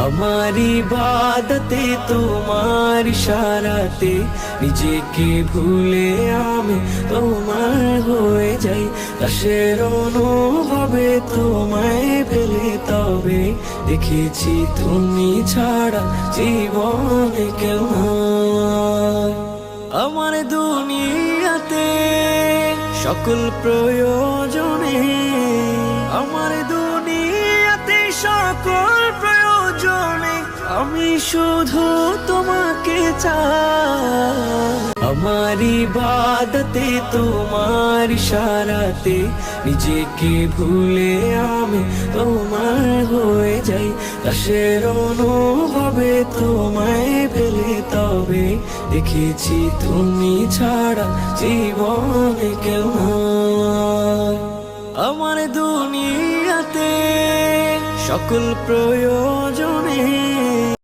আমার ইবাদতে তোমার ইশারাতে নিজেকে ভুলে আমি তোমার হয়ে যাই দাসের অনুভবে তোমায় পেলে তবে দেখেছি তুমি ছাড়া জীবনে কেউ। আমার দুনিয়াতে সকল প্রয়োজনে আমার দুনিয়াতে সকল আমি শুধু তোমাকে চাই। আমার ইবাদতে, তোমার ইশারাতে, নিজেকে ভুলে আমি তোমার হয়ে যাই। দাসের অনুভবে তোমায় পেলে তবে দেখেছি তুমি ছাড়া জীবনে কেউ আমার দুনিয়াতে সকল প্রয়োজনে